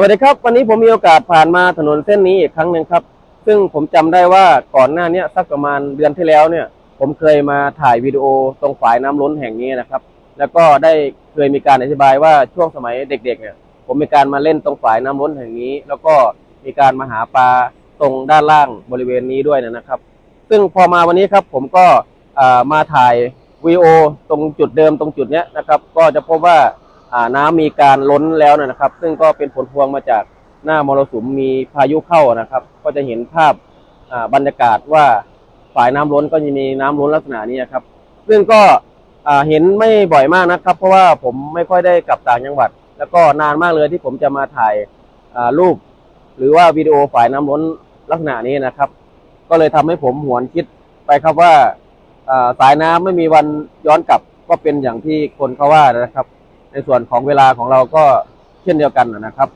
วัสดีครับ วันนี้ผมมีโอกาสผ่านมาถนนเส้นนี้อีกครั้งหนึ่งครับ ซึ่งผมจำได้ว่าก่อนหน้าเนี้สักประมาณเดือนที่แล้วเนี่ย ผมเคยมาถ่ายวิดีโอตรงฝายน้ำล้นแห่งนี้นะครับ แล้วก็ได้เคยมีการอธิบายว่าช่วงสมัยเด็ก ๆ เนี่ย ผมมีการมาเล่นตรงฝายน้ำล้นแห่งนี้ แล้วก็มีการมาหาปลาตรงด้านล่างบริเวณนี้ด้วยนะครับ ซึ่งพอมาวันนี้ครับ ผมก็มาถ่ายวีดีโอตรงจุดเดิมตรงจุดนี้นะครับ ก็จะพบว่า น้ำมีการล้นแล้วนะครับ ซึ่งก็เป็นผลพวงมาจากหน้ามรสุมมีพายุเข้านะครับ ก็จะเห็นภาพบรรยากาศว่าฝ่ายน้ำล้นก็จะมีน้ำล้นลักษณะนี้ครับ ซึ่งก็เห็นไม่บ่อยมากนะครับ เพราะว่าผมไม่ค่อยได้กลับต่างจังหวัด แล้วก็นานมากเลยที่ผมจะมาถ่ายรูป หรือว่าวิดีโอฝ่ายน้ำล้นลักษณะนี้นะครับ ก็เลยทำให้ผมหวนคิดไปครับว่าสายน้ำไม่มีวันย้อนกลับก็เป็นอย่างที่คนเขาว่านะครับ ส่วนของเวลาของเราก็เช่นเดียวกันนะครับ